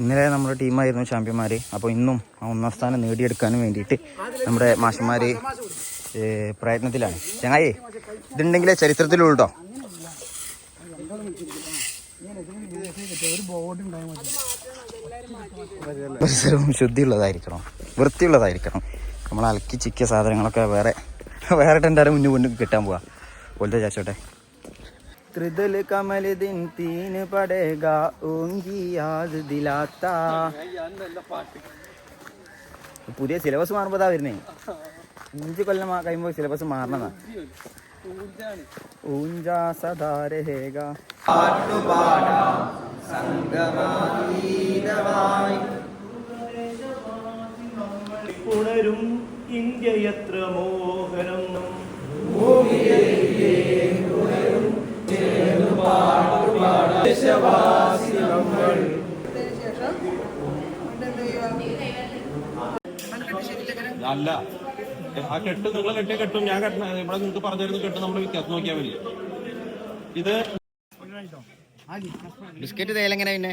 ഇന്നലെ നമ്മുടെ ടീമായിരുന്നു ചാമ്പ്യന്മാർ അപ്പോൾ ഇന്നും ആ ഒന്നാം സ്ഥാനം നേടിയെടുക്കാനും വേണ്ടിയിട്ട് നമ്മുടെ മാഷന്മാർ പ്രയത്നത്തിലാണ്. ചങ്ങായി ഇതുണ്ടെങ്കിലേ ചരിത്രത്തിലുള്ളൂ കേട്ടോ പരിസരവും ശുദ്ധിയുള്ളതായിരിക്കണം. വൃത്തിയുള്ളതായിരിക്കണം. നമ്മൾ അലക്കി ചിക്കിയ സാധനങ്ങളൊക്കെ വേറെ വേറെ ടെൻഡാരെ മുന്നിൽ മുന്നിൽ കിട്ടാൻ പോവാ. പോലത്തെ ചാച്ചോട്ടെ. त्रिदल कमल दिन तीन पड़ेगा ओंगी याद दिलाता പുതിയ സിലബസ് മാറുമ്പോതാ വരുന്നേ. അഞ്ച് കൊല്ലം കഴിയുമ്പോ സിലബസ് മാറണതാ. ഊഞ്ചാ സദാരേക പുണരും ഇന്ത്യ എത്ര മോഹനം. ഭൂമിയിൽ അല്ല. ആ കെട്ട് നിങ്ങൾ കെട്ടിയ കെട്ടും ഞാൻ കെട്ട ഇവിടെ നിങ്ങൾക്ക് പറഞ്ഞിരുന്ന കെട്ട് നമ്മൾ വ്യത്യാസം നോക്കിയാൽ മതി. ഇത് ബിസ്ക്കറ്റ് തേലെങ്ങനെ പിന്നെ?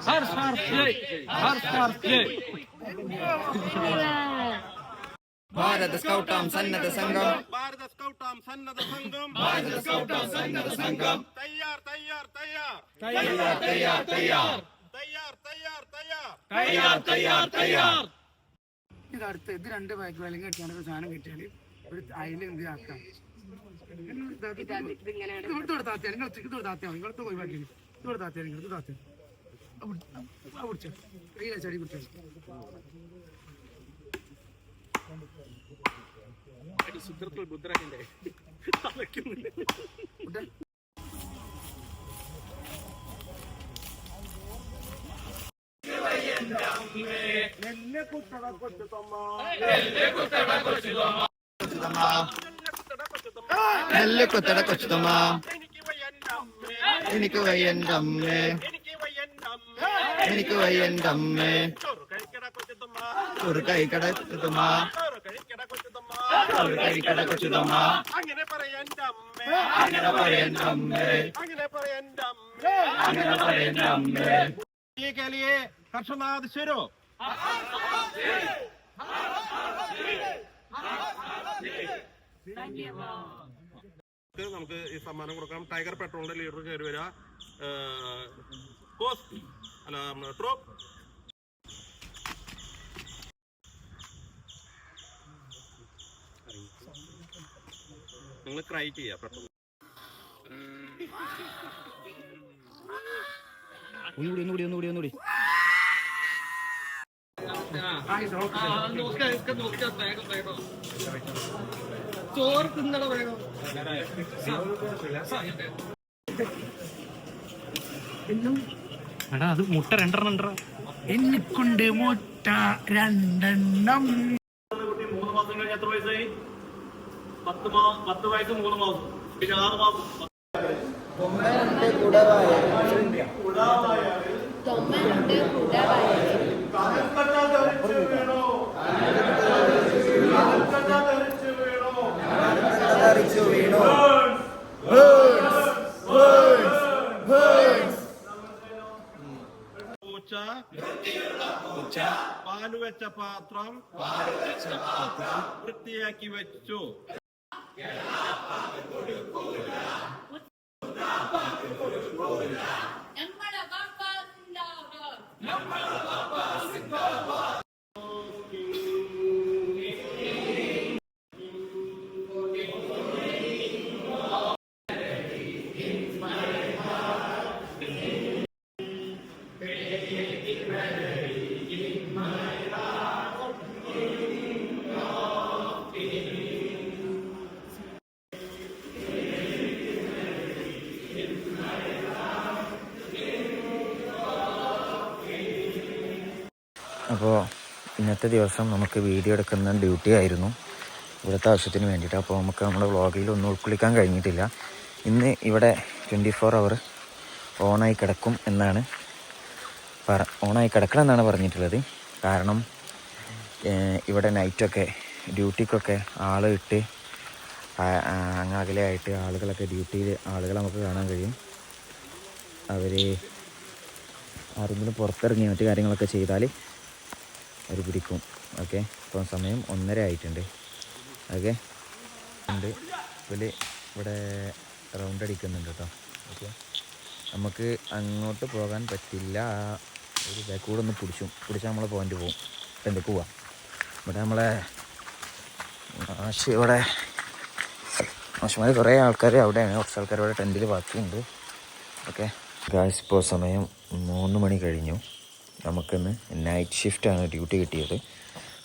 Sir sir sir sir Bharat ಸ್ಕೌಟಾಂ ಸನ್ನದ ಸಂಘಂ ಭಾರತ ಸ್ಕೌಟಾಂ ಸನ್ನದ ಸಂಘಂ ಭಾರತ ಸ್ಕೌಟಾಂ ಸನ್ನದ ಸಂಘಂ ತಯಾರ್ ತಯಾರ್ ತಯಾರ್ ತಯಾರ್ ತಯಾರ್ ತಯಾರ್ ತಯಾರ್ ತಯಾರ್ ತಯಾರ್ ತಯಾರ್ ತಯಾರ್ ತಯಾರ್ ഇത് അടുത്ത് ഇത് രണ്ട് ബാക്ക് വേലങ്ങി കെട്ടിയാണ് സാധനം കിട്ടിയാൽ ഒരു അതിൽ എന്ത് ആക്കാം? ഇങ്ങോട്ട് നിങ്ങൾ ഇങ്ങോട്ട് താത്തിയാ. ഇങ്ങോട്ട് ഒഴിവാക്കി ഇങ്ങോട്ട് താത്തിയാ ഇങ്ങോട്ട് താത്തിയാ. പിടിച്ചോ. കയ്യിലെ തലയ്ക്കുന്നില്ല നെല്ല് കുത്തട കൊച്ചുതമ്മ നെല്ല് കുത്തട കൊച്ചുതമ്മ നെല്ല് കുത്തട കൊച്ചുതമ്മ എനിക്ക് വയ്യന്റെ അമ്മേ എനിക്ക് വയ്യന്റെ അമ്മേ ഒരു കൈക്കട കൊച്ചുതമ്മ ഒരു കൈക്കട കൊച്ചുതമ്മ അങ്ങനെ പറയന്റെ അമ്മേ അങ്ങനെ പറയന്റെ അങ്ങനെ പറയന്റെ അങ്ങനെ പറയന്റെ ഹർഷനാഥ് ശരോ? നമുക്ക് ഈ സമ്മാനം കൊടുക്കാം. ടൈഗർ പെട്രോളിന്റെ ലീഡർ കയറി വരിക അല്ല ട്രോപ്പ് നിങ്ങൾ ക്രൈ ചെയ്യുക പെട്രോൾ. ഒന്നുകൂടി ഒന്നുകൂടി ഒന്നുകൂടി ഒന്നുകൂടി. ചോറ് തിന്നണ വേണം എടാ അത് മുട്ട രണ്ടെണ്ണം ഉണ്ടെടാ. എനിക്കുണ്ട് മുട്ട രണ്ടെണ്ണം. കുട്ടി മൂന്ന് മാസം കഴിഞ്ഞ എത്ര വയസ്സായി പത്ത് മാ പത്ത് വയസ്സ് മൂന്ന് മാസം പിന്നെ ആറ് മാസം തൊമ്മനുണ്ട് കുടവായ. പൂച്ച പാൽ വെച്ച പാത്രം വൃത്തിയാക്കി വെച്ചു. നമ്മളെ ഇന്നത്തെ ദിവസം നമുക്ക് വീഡിയോ എടുക്കുന്ന ഡ്യൂട്ടി ആയിരുന്നു. ഇവിടുത്തെ ആവശ്യത്തിന് വേണ്ടിയിട്ട്. അപ്പോൾ നമുക്ക് നമ്മുടെ വ്ളോഗിൽ ഒന്നും ഉൾക്കൊള്ളിക്കാൻ കഴിഞ്ഞിട്ടില്ല. ഇന്ന് ഇവിടെ ട്വന്റി ഫോർ അവർ ഓണായി കിടക്കും എന്നാണ് പറ ഓണായി കിടക്കണം എന്നാണ് പറഞ്ഞിട്ടുള്ളത്. കാരണം ഇവിടെ നൈറ്റൊക്കെ ഡ്യൂട്ടിക്കൊക്കെ ആൾ ഇട്ട് ആ- ആ, അങ്ങ് ആളുകളൊക്കെ ഡ്യൂട്ടിയിൽ ആളുകളെ നമുക്ക് കാണാൻ കഴിയും. അവർ ആരെങ്കിലും പുറത്തിറങ്ങി മറ്റു കാര്യങ്ങളൊക്കെ ചെയ്താൽ അവർ പിടിക്കും ഓക്കെ? ഇപ്പോൾ സമയം ഒന്നര ആയിട്ടുണ്ട്. ഓക്കെ? ഉണ്ട്. പുലി ഇവിടെ റൗണ്ട് അടിക്കുന്നുണ്ട് കേട്ടോ. ഓക്കെ? നമുക്ക് അങ്ങോട്ട് പോകാൻ പറ്റില്ല. ഒരു ബാക്കൂടെ ഒന്ന് പിടിച്ചു. പിടിച്ചാൽ നമ്മളെ പോയിന്റ് പോകും എന്തൊക്കെ പോവാം? ഇവിടെ നമ്മളെ ഇവിടെ മാഷുമാർ കുറേ ആൾക്കാർ അവിടെയാണ്. കുറച്ച് ആൾക്കാർ ഇവിടെ ടെന്റിൽ ബാക്കിയുണ്ട്. ഓക്കെ? ഗായ്സ് ഇപ്പോൾ സമയം മൂന്ന് മണി കഴിഞ്ഞു. നമുക്കിന്ന് നൈറ്റ് ഷിഫ്റ്റാണ് ഡ്യൂട്ടി കിട്ടിയത്.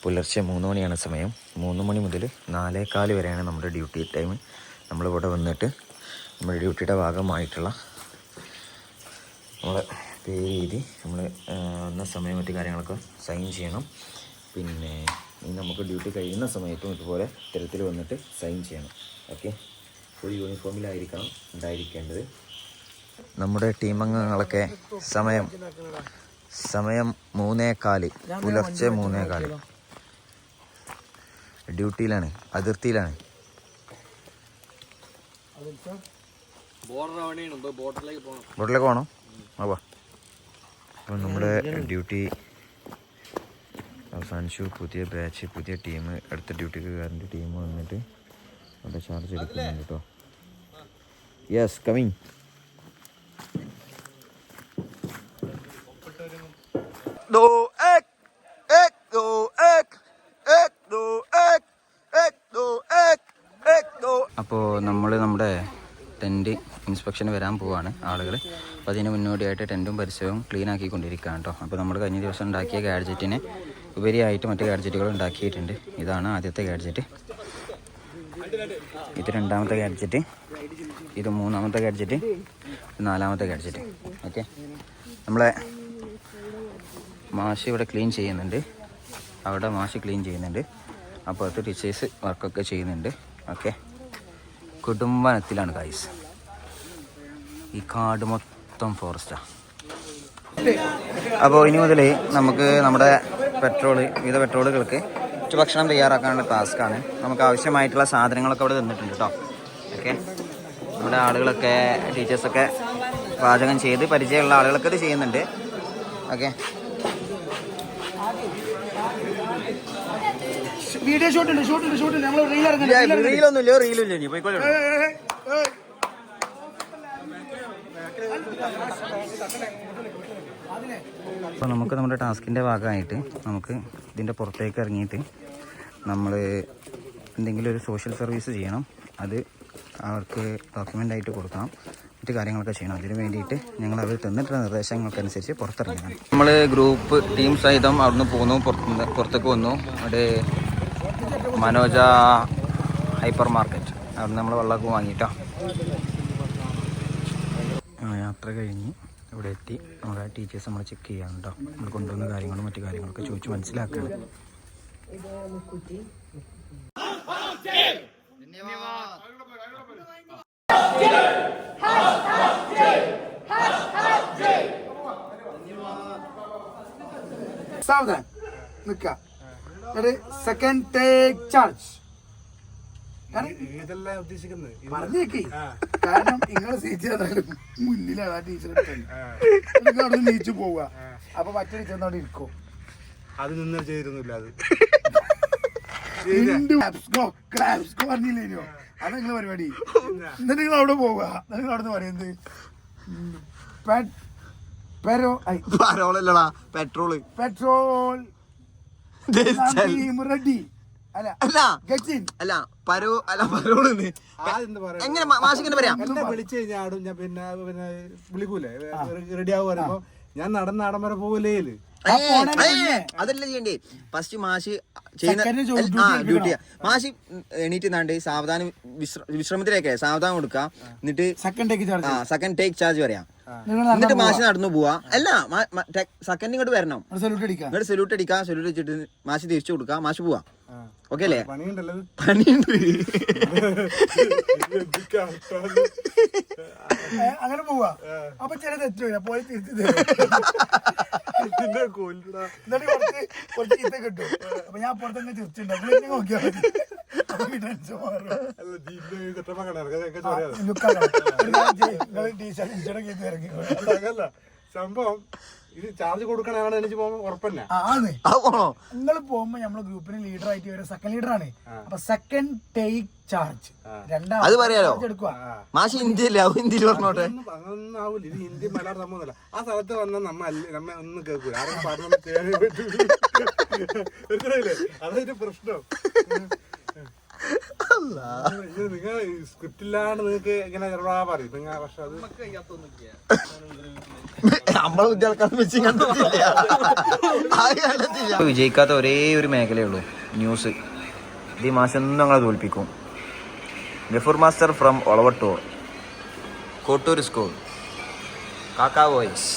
പുലർച്ചെ മൂന്ന് മണിയാണ് സമയം. മൂന്ന് മണി മുതൽ നാലേകാൽ വരെയാണ് നമ്മുടെ ഡ്യൂട്ടി ടൈം നമ്മളിവിടെ വന്നിട്ട് നമ്മുടെ ഡ്യൂട്ടിയുടെ ഭാഗമായിട്ടുള്ള നമ്മളെ പേര് എഴുതി നമ്മൾ വന്ന സമയം മറ്റു കാര്യങ്ങളൊക്കെ സൈൻ ചെയ്യണം. പിന്നെ ഇനി നമുക്ക് ഡ്യൂട്ടി കഴിയുന്ന സമയത്തും ഇതുപോലെ ഇത്തരത്തിൽ വന്നിട്ട് സൈൻ ചെയ്യണം. ഓക്കെ ഫുൾ യൂണിഫോമിലായിരിക്കണം ഉണ്ടായിരിക്കേണ്ടത്. നമ്മുടെ ടീം അംഗങ്ങളൊക്കെ സമയം സമയം മൂന്നേ കാൽ പുലർച്ചെ മൂന്നേ കാൽ ഡ്യൂട്ടിയിലാണ് അതിർത്തിയിലാണ്. ബോട്ടിലേക്ക് പോകണം ആ വാ അപ്പം നമ്മുടെ ഡ്യൂട്ടി അവസാനിച്ചു. പുതിയ ബാച്ച് പുതിയ ടീം. അടുത്ത ഡ്യൂട്ടിക്ക് കയറിന്റെ ടീം വന്നിട്ട് അവിടെ ചാർജ് എടുക്കുന്നുണ്ട് കേട്ടോ. യെസ് കമ്മിങ് ഇൻസ്പെക്ഷന് വരാൻ പോവാണ് ആളുകൾ അപ്പോൾ അതിന് മുന്നോടിയായിട്ട് ടെന്റും പരിസരവും ക്ലീൻ ആക്കിക്കൊണ്ടിരിക്കുകയാണ് കേട്ടോ അപ്പോൾ നമ്മൾ കഴിഞ്ഞ ദിവസം ഉണ്ടാക്കിയ ഗാഡ്ജറ്റിന് ഉപരിയായിട്ട് മറ്റ് ഗാഡ്ജറ്റുകൾ ഉണ്ടാക്കിയിട്ടുണ്ട്. ഇതാണ് ആദ്യത്തെ ഗാഡ്ജറ്റ്. ഇത് രണ്ടാമത്തെ ഗാഡ്ജറ്റ്. ഇത് മൂന്നാമത്തെ ഗാഡ്ജറ്റ്. നാലാമത്തെ ഗാഡ്ജറ്റ്. ഓക്കെ. നമ്മളെ മാഷ് ഇവിടെ ക്ലീൻ ചെയ്യുന്നുണ്ട്. അവിടെ മാഷ് ക്ലീൻ ചെയ്യുന്നുണ്ട്. അപ്പുറത്ത് ടീച്ചേഴ്സ് വർക്കൊക്കെ ചെയ്യുന്നുണ്ട്. ഓക്കെ. കുടുംബനത്തിലാണ് കായ്സ് ഈ കാട് മൊത്തം ഫോറസ്റ്റാണ് അപ്പോൾ ഇനി മുതൽ നമുക്ക് നമ്മുടെ പെട്രോൾ വിവിധ പെട്രോളുകൾക്ക് ഭക്ഷണം തയ്യാറാക്കാനുള്ള ടാസ്ക്കാണ് നമുക്ക് ആവശ്യമായിട്ടുള്ള സാധനങ്ങളൊക്കെ അവിടെ തന്നിട്ടുണ്ട് കേട്ടോ ഓക്കെ. നമ്മുടെ ആളുകളൊക്കെ ടീച്ചേഴ്സൊക്കെ പാചകം ചെയ്ത് പരിചയമുള്ള ആളുകളൊക്കെ ഇത് ചെയ്യുന്നുണ്ട്. ഓക്കെ. വീഡിയോ ഷൂട്ട് ഉണ്ട് ഷൂട്ട് ഉണ്ട് ഷൂട്ട് ഉണ്ട്. നമ്മൾ റീൽ ഇറങ്ങുന്നുണ്ട് റീലൊന്നുമില്ല റീലില്ല ഇനി. പോയിക്കോളൂ. അപ്പോൾ നമുക്ക് നമ്മുടെ ടാസ്കിന്റെ ഭാഗമായിട്ട് നമുക്ക് ഇതിന്റെ പുറത്തേക്ക് ഇറങ്ങിയിട്ട് നമ്മൾ എന്തെങ്കിലും ഒരു സോഷ്യൽ സർവീസ് ചെയ്യണം. അത് അവർക്ക് ഡോക്യുമെന്റ് ആയിട്ട് കൊടുക്കണം. മറ്റു കാര്യങ്ങളൊക്കെ ചെയ്യണം. അതിന് വേണ്ടിയിട്ട് ഞങ്ങൾ അവർ തന്നിട്ടുള്ള നിർദ്ദേശങ്ങൾക്കനുസരിച്ച് പുറത്തിറങ്ങണം. നമ്മൾ ഗ്രൂപ്പ് ടീം സഹിതം അവിടുന്ന് പോന്നു. പുറത്ത് പുറത്തേക്ക് വന്നു. അവിടെ മനോജ ഹൈപ്പർ മാർക്കറ്റ് അവിടുന്ന് നമ്മൾ വെള്ളമൊക്കെ വാങ്ങിയിട്ടോ. യാത്ര കഴിഞ്ഞ് ഇവിടെ എത്തി. നമ്മുടെ ടീച്ചേഴ്സ് നമ്മൾ ചെക്ക് ചെയ്യാൻ കേട്ടോ നമ്മൾ കൊണ്ടുവന്ന കാര്യങ്ങളും മറ്റു കാര്യങ്ങളൊക്കെ ചോദിച്ച് മനസ്സിലാക്കണം. സാവധാൻ നിക്ക സെക്കൻഡ് ടേക്ക് ചാർജ് ഇതെല്ലാം ഉദ്ദേശിക്കുന്നത്? പറഞ്ഞേക്ക്. കാരണം നിങ്ങളെ സീറ്റ് ഏതായാലും മുന്നിലാണ് ആ ടീച്ചർ നിങ്ങൾ അവിടെ നീച്ചു പോവുക. അപ്പൊ മറ്റേ ടീച്ചർ അവിടെ ഇരിക്കും. അത് നിന്ന് ചെയ്തിരുന്നില്ല അത്. പറഞ്ഞില്ലേനോ പരിപാടി. എന്നിട്ട് നിങ്ങൾ അവിടെ പോവുക. എന്നിട്ട് നിങ്ങൾ അവിടെ നിന്ന് പറയുന്നത് പെട്രോൾ പെ- പെരോ ഐ, പരോളല്ലടാ പെട്രോൾ. പെട്രോൾ. റെഡി അല്ല. അല്ല. പരോ അല്ല പരോൾ എങ്ങനെ മാഷിങ്ങനെ പറയാം? എന്നെ വിളിച്ചു കഴിഞ്ഞാൽ ആടും ഞാൻ പിന്നെ പിന്നെ വിളിക്കൂലേ? റെഡി ആവുക ഞാൻ നടന്ന് നടൻ വരെ ഏ, അതല്ല ചെയ്യണ്ടേ? ഫസ്റ്റ് മാഷ് ചെയ്യുന്ന ഡ്യൂട്ടി മാഷി ആ എണീറ്റ് നാണ്ട് സാവധാനം വിശ്ര- വിശ്രമത്തിലേക്ക് സാവധാനം കൊടുക്കുക. എന്നിട്ട് സെക്കൻഡ് ടേക്ക് ആ ചാർജ് സെക്കൻഡ് ടേക്ക് ചാർജ് പറയാം എന്നിട്ട് മാഷി നടന്നു പോവാ. അല്ല സെക്കൻഡ് ഇങ്ങോട്ട് വരണം. സല്യൂട്ട് അടിക്കാം. ഇങ്ങോട്ട് സല്യൂട്ട് അടിക്കാം സല്യൂട്ട് വെച്ചിട്ട് മാഷ് തിരിച്ചു കൊടുക്കാം മാഷി പോവാ. ഓക്കെ അല്ലേ. പണിയുണ്ട് അങ്ങനെ പോവാ അപ്പൊ ചില തെറ്റില്ല പോയി തിരിച്ചു. എന്നിട്ട് കുറച്ച് കുറച്ച് ചീത്ത കിട്ടും അപ്പൊ ഞാൻ നോക്കിയാൽ മതി. സംഭവം ഇത് ചാർജ് എനിക്ക് ആണ്. നിങ്ങൾ പോകുമ്പോ നമ്മളെ ഗ്രൂപ്പിന് ലീഡർ ആയിട്ട് വരും. സെക്കൻഡ് ലീഡർ ആണ്. അപ്പൊ സെക്കൻഡ് ടേക്ക് ചാർജ് രണ്ടാം അത് പറയാലോ. മാഷ് ഇന്ത്യയില്ല ഇന്ത്യയിൽ പറഞ്ഞോട്ടെ. അതൊന്നും അതൊന്നും ആവൂല. ഇത് ഇന്ത്യ മലയാളം സംഭവമല്ല ആ സ്ഥലത്ത് വന്നാൽ നമ്മ അല്ല- നമ്മ ഒന്നും കേൾക്കൂല. ആരും പറഞ്ഞു ചെയ്യാനേ പറ്റൂല മനസ്സിലായില്ലേ? അതൊരു പ്രശ്നം. നിങ്ങൾ സ്ക്രിപ്റ്റ് ഇല്ലാണ്ട് നിങ്ങൾക്ക് ഇങ്ങനെ പറയും. നിങ്ങൾ പക്ഷെ അത് നമ്മളെ വിദ്യാർത്ഥി വെച്ച് കണ്ടിട്ടില്ല. വിജയിക്കാത്ത ഒരേ ഒരു മേഖലയുള്ളൂ ന്യൂസ്. ഇത് ഈ മാസം ഒന്നും ഞങ്ങളെ തോൽപ്പിക്കും. Gafoor master from Olavattur. Kottoor school. കാക്കാ voice.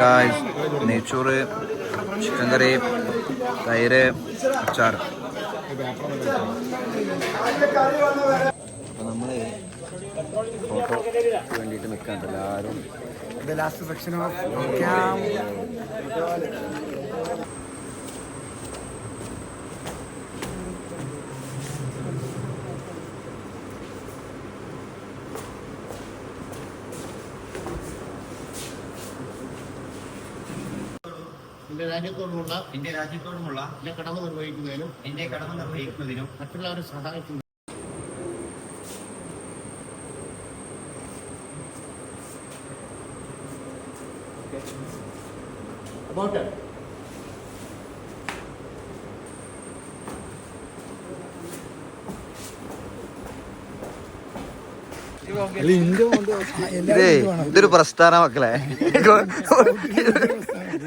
Guys നെയ്ച്ചോറ് ചിക്കൻ കറി തൈര് അച്ചാർ അപ്പം നമ്മൾ ഫോട്ടോ വേണ്ടിയിട്ട് നിൽക്കാണ്ട് എല്ലാവരും ലാസ്റ്റ് സെക്ഷൻ section രാജ്യത്തോടുമുള്ള എന്റെ രാജ്യത്തോടുമുള്ള എന്റെ കടമ നിർവഹിക്കുന്നതിനും എന്റെ കടമ നിർവഹിക്കുന്നതിനും മറ്റുള്ളവരെ സഹായിക്കുന്നു About it. ഇതൊരു പ്രസ്ഥാന മക്കളെ.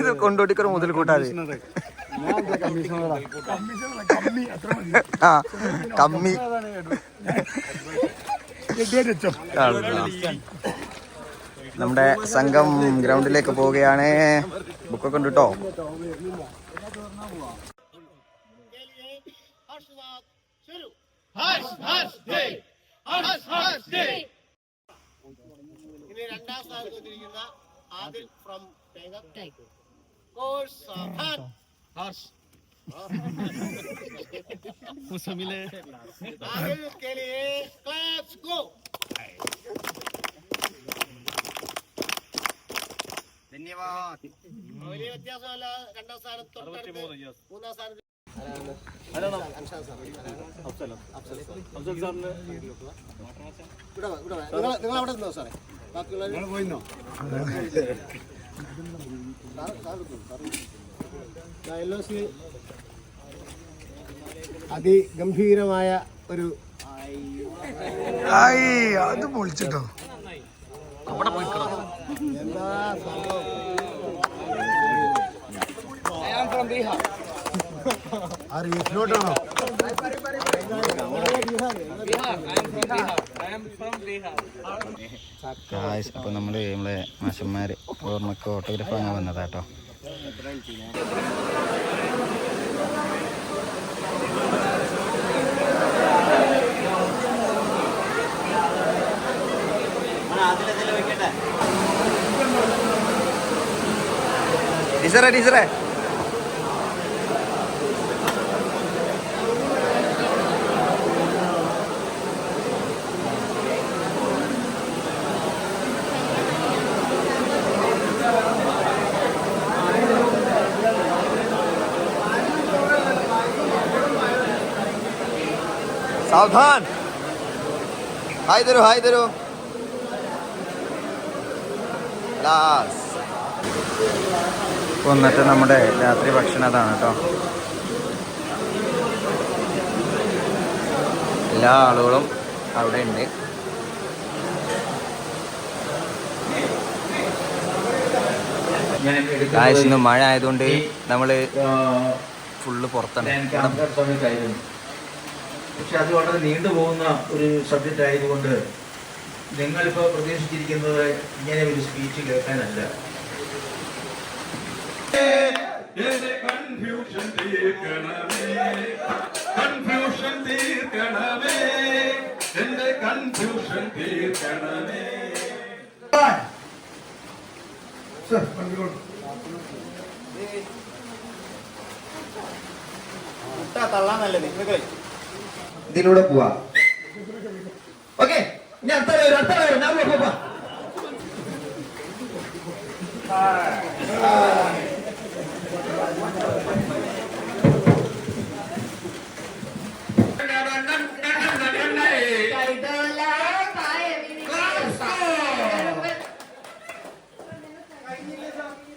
ഇത് കൊണ്ടോട്ടിക്കൊരു മുതൽ കൂട്ടാതെ. ആ. കമ്മി. നമ്മുടെ സംഘം ഗ്രൗണ്ടിലേക്ക് പോവുകയാണ്. ബുക്കൊക്കെ ഉണ്ട് കേട്ടോ ഇനി രണ്ടാം സ്ഥാനത്ത് വന്നിരിക്കുന്ന ആദിൽ ഫ്രം കോഴ്സ് आदिल के लिए क्लास गो വലിയ വ്യത്യാസമല്ല രണ്ടാം സ്ഥാനത്ത് തൊട്ടടുത്ത് മൂന്നാം സ്ഥാനത്ത് ഇവിടെ വാ, ഇവിടെ വാ. നിങ്ങൾ നിങ്ങൾ അവിടെ നിന്നോ സാറേ ബാക്കിയുള്ളവർ പോയിന്നോ എൽ ഒ സി അതിഗംഭീരമായ ഒരു അത് പൊളിച്ചിട്ടോ എന്താ സംഭവം അപ്പോൾ നമ്മൾ നമ്മളെ മാഷന്മാർ ഓർമ്മക്ക് ഓട്ടോഗ്രാഫ് വാങ്ങാൻ വന്നതാട്ടോ. ടീച്ചറേ ടീച്ചറേ. സാവധാൻ. ഹായ് തരൂ ഹായ് തരൂ എന്നിട്ട് നമ്മുടെ രാത്രി ഭക്ഷണം അതാണ് കേട്ടോ. എല്ലാ ആളുകളും അവിടെ ഉണ്ട്. ഗായ്സ് ഇന്ന് മഴ ആയതുകൊണ്ട് നമ്മൾ ഫുള്ള് പുറത്താണ്. പക്ഷെ അത് വളരെ നീണ്ടുപോകുന്ന ഒരു സബ്ജക്റ്റ് ആയതുകൊണ്ട് നിങ്ങളിപ്പോൾ പ്രതീക്ഷിച്ചിരിക്കുന്നത് ഇങ്ങനെ ഒരു സ്പീച്ച് കേൾക്കാനല്ല. കൺഫ്യൂഷൻ തീർക്കണമേ. കൺഫ്യൂഷൻ തീർക്കണമേ. എന്റെ കൺഫ്യൂഷൻ തീർക്കണമേ. സർ കണ്ടിക്കോളൂ ഇതിലൂടെ പോവാ ഓക്കെ ഞാൻ അടുത്ത വരും അടുത്ത വരും ഞാൻ പോവാ, പോവാ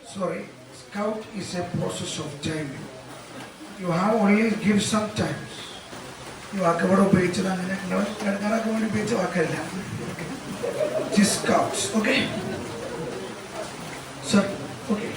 Sorry, scout is a process of timing. You have only give some times. ഈ വാക്കവിടെ ഉപയോഗിച്ചത് അങ്ങനെ കിടക്കാനൊക്കെ വേണ്ടി ഉപയോഗിച്ച വാക്കല്ല. ജിസ്കൗട്ട്സ് ഓക്കെ സർ ഓക്കെ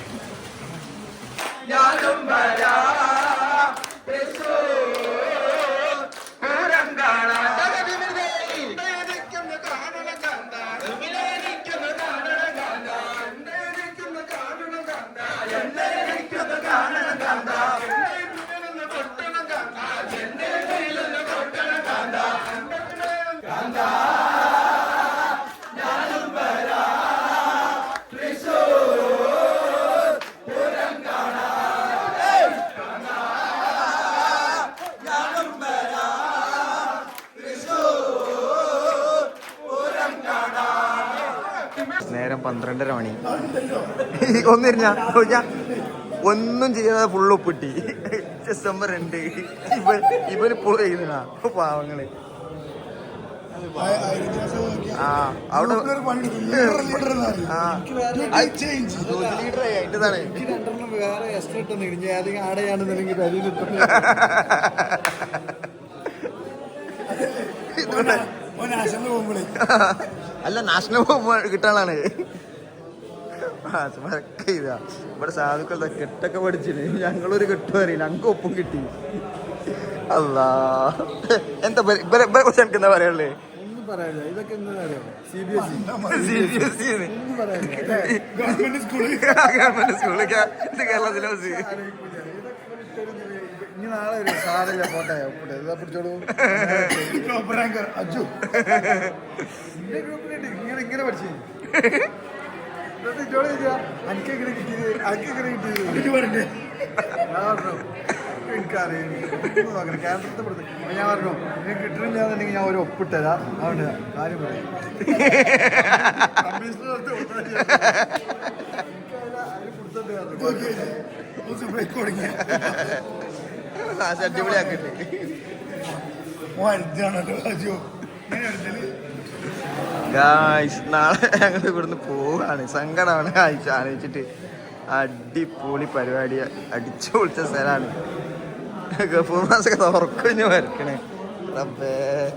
നേരം പന്ത്രണ്ടര മണി ഒന്നിരിഞ്ഞ ഒന്നും ചെയ്യാതെ ഫുള്ള് ഒപ്പിട്ടി ഡിസംബർ രണ്ട്. ഇവ ഇവന് ഇപ്പോൾ ചെയ്യുന്ന പാവങ്ങൾ. ആ അവിടെ അതിന്റെതാണ്. വേറെ എക്സ്ട്രാ ഇട്ടെന്ന് ഏതെങ്കിലും ആടെയാണെന്നുണ്ടെങ്കിൽ അല്ല നാഷണൽ കിട്ടാനാണ്. ഇവിടെ സാധുക്കളുടെ കെട്ടൊക്കെ പഠിച്ചിന്. ഞങ്ങളൊരു കെട്ടും അറിയില്ല. ഞങ്ങൾക്ക് ഒപ്പം കിട്ടി. അല്ലാ എന്താ ഇവരെ കുറിച്ച് എനിക്ക് എന്താ പറയാനുള്ളത് ഗവൺമെന്റ് സ്കൂളിൽ ഗവൺമെന്റ് സ്കൂളിൽ ഇത് കേരള സിലബസ് ഇനി നാളെ ഒരു സാറില്ല പോട്ടെ. ഒപ്പിട്ടെ ഇതാ പിടിച്ചോളൂ. Top rancour Aju. ഇങ്ങനെ ഇങ്ങനെ പഠിച്ചു ഞാൻ പറഞ്ഞു എനിക്ക് കിട്ടണില്ലാന്നുണ്ടെങ്കിൽ ഞാൻ ഒരു ഒപ്പിട്ടരാ അതുകൊണ്ട് കാര്യം പറയും അടിപൊളിയാക്കട്ടെ ഓ അടുത്താണല്ലോ അജു. ഇങ്ങനെ എടുത്തൽ ഗായ്സ് നാളെ ഞങ്ങൾ ഇവിടുന്ന് പോവാണ് സങ്കടമാണ്. ഗായ്സ് ആലോചിച്ചിട്ട് അടിപൊളി പരിപാടി. അടിച്ചു പൊളിച്ച സ്ഥലമാണ്. ഗഫൂർ മാസൊക്കെ തുറക്കഞ്ഞ് വരക്കണേ. റബ്ബേ.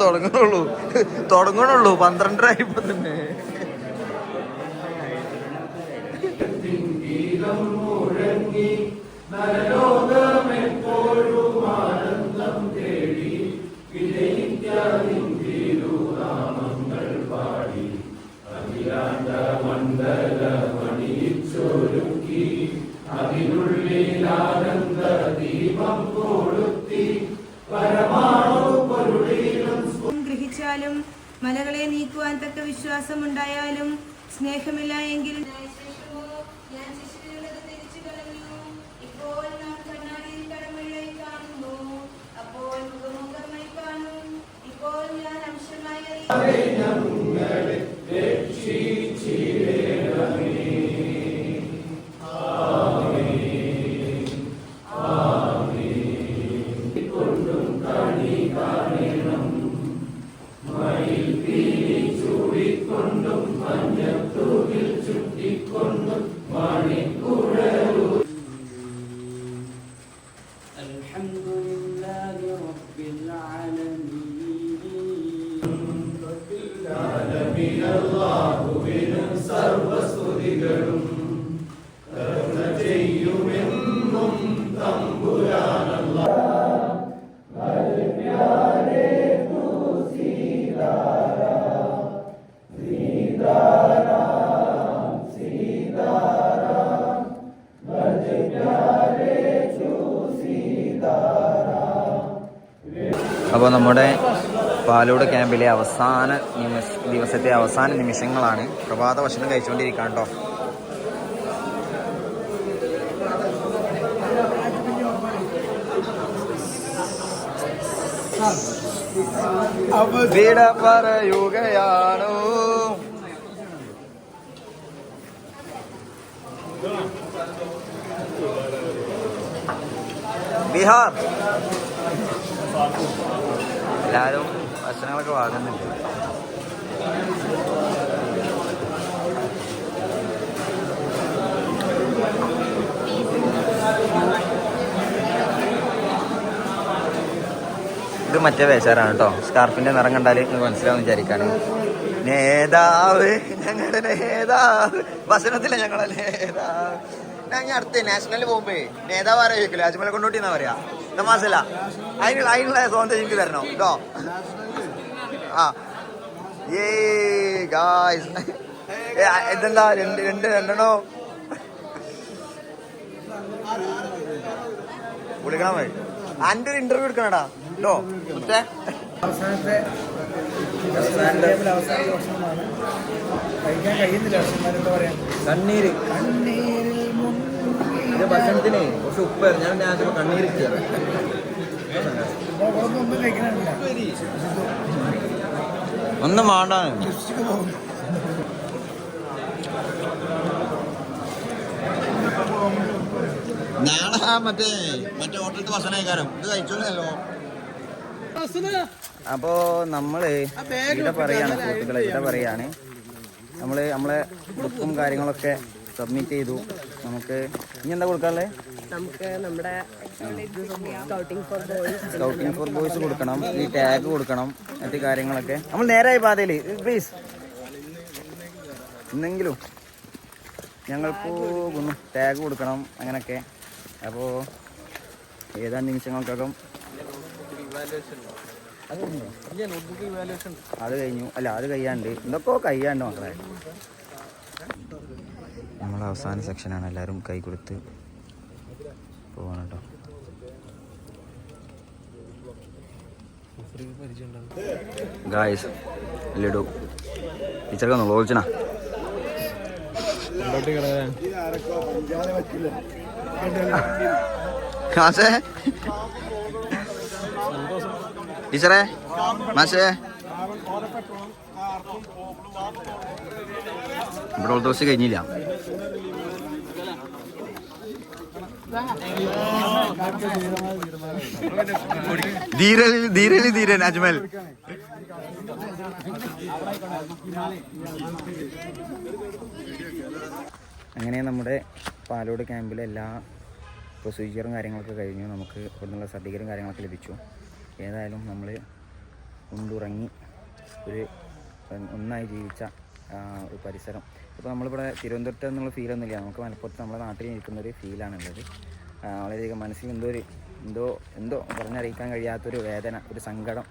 തുടങ്ങണുള്ളൂ. തുടങ്ങണുള്ളൂ. പന്ത്രണ്ടര ആയിപ്പോ തന്നെ മുഴങ്ങി മലകളെ നീക്കുവാൻ തക്ക വിശ്വാസമുണ്ടായാലും സ്നേഹമില്ല എങ്കിൽ ഞാൻ ശിശുവിനുള്ളത് തിരിച്ചു കളഞ്ഞു ഇപ്പോൾ നാം കണ്ണാടിയിൽ കടമഴയായി കാണുന്നു. അപ്പോൾ ഞാൻ അംശമായി അപ്പോൾ പാലോട് ക്യാമ്പിലെ അവസാന നിമിഷ ദിവസത്തെ അവസാന നിമിഷങ്ങളാണ്. പ്രഭാത ഭക്ഷണം കഴിച്ചുകൊണ്ടിരിക്കാൻ കേട്ടോ പറയുകയാണോ. ബീഹാർ. എല്ലാവരും ഭക്ഷണങ്ങളൊക്കെ വാങ്ങുന്നുണ്ട് ഇത് മറ്റേ വേഷാറാണ് കേട്ടോ സ്കാർഫിന്റെ നിറം കണ്ടാൽ മനസ്സിലാവും വിചാരിക്കാണ്. നേതാവ് ഞങ്ങളുടെ നേതാവ്. ഭക്ഷണത്തില്ല ഞങ്ങളെ നേതാവ്. ഞാൻ അടുത്ത് നാഷണൽ പോകുമ്പോ നേതാവ് ആരാ ചോദിക്കില്ല അജ്മലെ കൊണ്ടോട്ടി എന്നാ പറയാ? അതിനുള്ള അതിനുള്ള സ്വാതന്ത്ര്യം എനിക്ക് തരണം? കേട്ടോ ആ. ഏ ഗായ്സ് ഇതെന്താ? രണ്ട് രണ്ട് രണ്ടെണ്ണോ? വിളിക്കണം പോയി അന്റെ ഒരു ഇന്റർവ്യൂ എടുക്കണടാ. കേട്ടോ മറ്റേ? അവസാനത്തെ കഴിക്കാൻ കഴിയുന്നില്ല എന്താ പറയാ കണ്ണീര്. കണ്ണീരിൽ ഭക്ഷണത്തിന് കുറച്ച് ഉപ്പ്. ഞാൻ ഞാൻ കണ്ണീര് ഒന്നും കഴിക്കണില്ല. ഒന്നും വേണ്ട. നാളെ മറ്റേ മറ്റേ ഹോട്ടലിൽ ഇത് കഴിച്ചോളല്ലോ അപ്പോ നമ്മൾ ഇവിടെ പറയാണ് സുഹൃത്തുക്കളെ ഇവിടെ പറയാണ്. നമ്മൾ നമ്മളെ ബുക്കും കാര്യങ്ങളൊക്കെ സബ്മിറ്റ് ചെയ്തു. നമുക്ക് ഇനി എന്താ കൊടുക്കാനുള്ളത് നമുക്ക് നമ്മുടെ സ്കൗട്ടിംഗ് ഫോർ ബോയ്സ് കൊടുക്കണം. ഈ ടാഗ് കൊടുക്കണം. മറ്റു കാര്യങ്ങളൊക്കെ. നമ്മൾ നേരായ പാതയിൽ പ്ലീസ് എന്നെങ്കിലും ഞങ്ങൾക്ക് പോകുന്നു. ടാഗ് കൊടുക്കണം. അങ്ങനെയൊക്കെ അപ്പോൾ ഏതാനും നിമിഷങ്ങൾക്കകം? അത് കഴിഞ്ഞോ? അല്ല അത് കഴിയാണ്ട്. എന്തൊക്കെയോ കഴിയാണ്ട് മക്കളെ. നമ്മൾ അവസാന സെക്ഷനാണ് എല്ലാവരും കൈ കൊടുത്ത് പോവാണ് കേട്ടോ. ഗായ്സ് ലഡു ടീച്ചർക്ക് ഒന്ന് മാഷേ. ടീച്ചറെ മാഷേ. ഇവിടെ ഓൾട്ടോസ് കഴിഞ്ഞില്ല. ധീരൻ അജ്മൽ. അങ്ങനെ നമ്മുടെ പാലോട് ക്യാമ്പിലെ എല്ലാ പ്രൊസീജിയറും കാര്യങ്ങളൊക്കെ കഴിഞ്ഞു. നമുക്ക് ഇവിടുന്നുള്ള സർട്ടിഫിക്കറ്റും കാര്യങ്ങളൊക്കെ ലഭിച്ചു. ഏതായാലും നമ്മൾ ഉണ്ടുറങ്ങി ഒരു ഒന്നായി ജീവിച്ച ഒരു പരിസരം ഇപ്പോൾ നമ്മളിവിടെ തിരുവനന്തപുരത്ത് എന്നുള്ള ഫീലൊന്നുമില്ല നമുക്ക് മലപ്പുറത്ത് നമ്മുടെ നാട്ടിൽ നിൽക്കുന്ന ഒരു ഫീലാണുള്ളത് ഉള്ളത് വളരെയധികം മനസ്സിൽ എന്തോ ഒരു എന്തോ എന്തോ പറഞ്ഞറിയിക്കാൻ കഴിയാത്തൊരു വേദന ഒരു സങ്കടം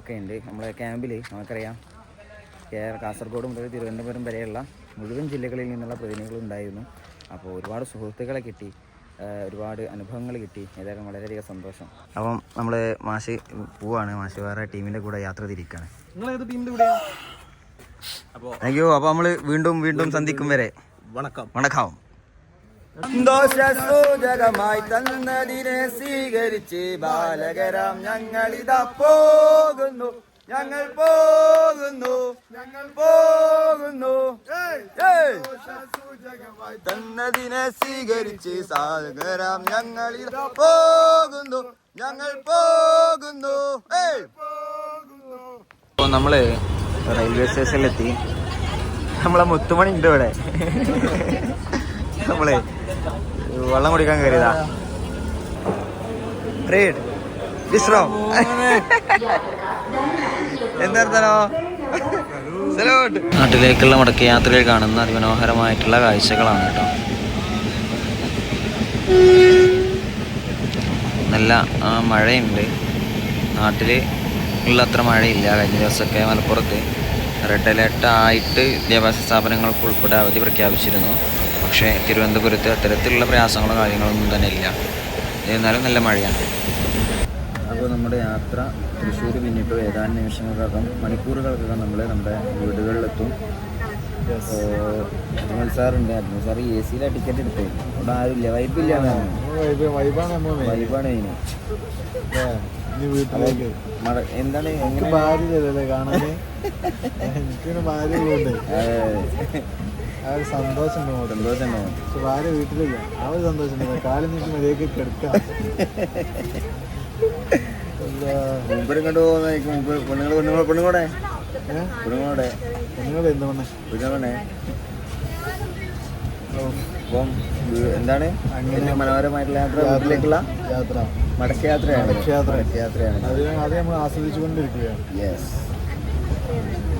ഒക്കെ ഉണ്ട്. നമ്മളെ ക്യാമ്പിൽ നമുക്കറിയാം. കേരള കാസർഗോഡ് മുതൽ തിരുവനന്തപുരം വരെയുള്ള മുഴുവൻ ജില്ലകളിൽ നിന്നുള്ള പ്രതിനിധികളുണ്ടായിരുന്നു അപ്പോൾ ഒരുപാട് സുഹൃത്തുക്കളെ കിട്ടി. ഒരുപാട് അനുഭവങ്ങൾ കിട്ടി. ഏതായാലും വളരെയധികം സന്തോഷം. അപ്പം നമ്മൾ മാഷ് പോവാണ്. മാഷ് വേറെ ടീമിന്റെ കൂടെ യാത്ര തിരിക്കുകയാണ് താങ്ക് യു അപ്പൊ നമ്മൾ വീണ്ടും വീണ്ടും സന്ധിക്കും വരെ. വണക്കം. വണക്കം. സന്തോഷസൂചകമായി തന്നതിനെ സ്വീകരിച്ച് ബാലകരാം ഞങ്ങളിതാ പോകുന്നു. ഞങ്ങൾ പോകുന്നു. ഞങ്ങൾ പോകുന്നു. തന്നതിനെ സ്വീകരിച്ച് സാഗരാം ഇതാ പോകുന്നു. ഞങ്ങൾ പോകുന്നു. നമ്മൾ റെയിൽവേ സ്റ്റേഷനിലെത്തി നമ്മളെ മുത്തുമണി ഉണ്ട് ഇവിടെ. നമ്മളെ വെള്ളം കുടിക്കാൻ കയറിയതാ. നാട്ടിലേക്കുള്ള മടക്ക യാത്രയിൽ കാണുന്ന അതിമനോഹരമായിട്ടുള്ള കാഴ്ചകളാണ് കേട്ടോ. നല്ല മഴയുണ്ട്. നാട്ടിൽ ഉള്ള അത്ര മഴയില്ല. കഴിഞ്ഞ ദിവസമൊക്കെ മലപ്പുറത്ത്. റെഡ് അലേർട്ട് ആയിട്ട് വിദ്യാഭ്യാസ സ്ഥാപനങ്ങൾക്ക് ഉൾപ്പെടെ അവധി പ്രഖ്യാപിച്ചിരുന്നു. പക്ഷേ തിരുവനന്തപുരത്ത് അത്തരത്തിലുള്ള പ്രയാസങ്ങളോ കാര്യങ്ങളൊന്നും തന്നെ ഇല്ല. എന്നാലും നല്ല മഴയാണ്. അപ്പോൾ നമ്മുടെ യാത്ര തൃശ്ശൂർ പിന്നിട്ട് ഏതാനും നിമിഷങ്ങൾക്കകം മണിക്കൂറുകൾക്കകം നമ്മൾ നമ്മുടെ വീടുകളിലെത്തും. അജ്മൽ സാറുണ്ട്. അജ്മൽ സാർ എ സിയിലാണ് ടിക്കറ്റ് എടുത്തത് അവിടെ ആരുമില്ല. വൈബില്ല വൈബാണ് വൈബാണ് ഇതിന് ഇനി വീട്ടിലേക്ക്. എന്താണ്? എനിക്ക് എങ്ങനെ? ഭാര്യ ചെയ്തല്ലേ കാണാന്? എനിക്കിങ്ങനെ ഭാര്യ ഉണ്ട്. ആ ഒരു സന്തോഷം പക്ഷെ ഭാര്യ വീട്ടിലില്ല. ആ ഒരു സന്തോഷം ഉണ്ട് കാലിൽ നീട്ടി മര്യാദയ്ക്ക് കിടക്കാം എന്താ, മൂപ്പരും കണ്ടു പോകുന്ന മൂപ്പർ പെണ്ണുങ്ങൾ പെണ്ണുങ്ങൾ പെണ്ണുങ്ങളോടെ? ഏ? പെണ്ണുങ്ങളോടെ? നിങ്ങൾ എന്താ പറഞ്ഞേ പെണ്ണുങ്ങളെ അപ്പം എന്താണ്? അങ്ങനെ മനോഹരമായിട്ടുള്ള യാത്ര. വീട്ടിലേക്കുള്ള? യാത്ര. മടക്കയാത്രയാണ്. മടക്കയാത്ര. മടക്കയാത്രയാണ്. അത് അത് നമ്മൾ ആസ്വദിച്ചുകൊണ്ടിരിക്കുകയാണ്. യെസ്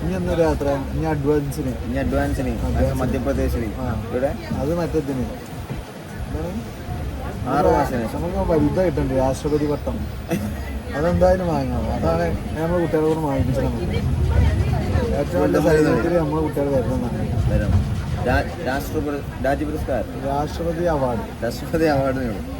ഇനി എന്നൊരു യാത്ര? ഇനി അഡ്വാൻസിന്. ഇനി അഡ്വാൻസിന്. Advance. മധ്യപ്രദേശിൽ ആ. ഇവിടെ? അത് മറ്റത്തിന്? ആറ് മാസത്തിന്. നമുക്ക് വലുതായിട്ടുണ്ട്. രാഷ്ട്രപതി പട്ടം. അതെന്തായാലും വാങ്ങാം. അതാണ് നമ്മൾ കുട്ടികളോട് വാങ്ങിച്ചത് ഏറ്റവും വലിയ നമ്മൾ കുട്ടികൾ വരുന്നതാണ്. രാഷ്ട്രപതി രാജ്യ പുരസ്കാരം. രാഷ്ട്രപതി അവാർഡ്. രാഷ്ട്രപതി അവാർഡ് നേടും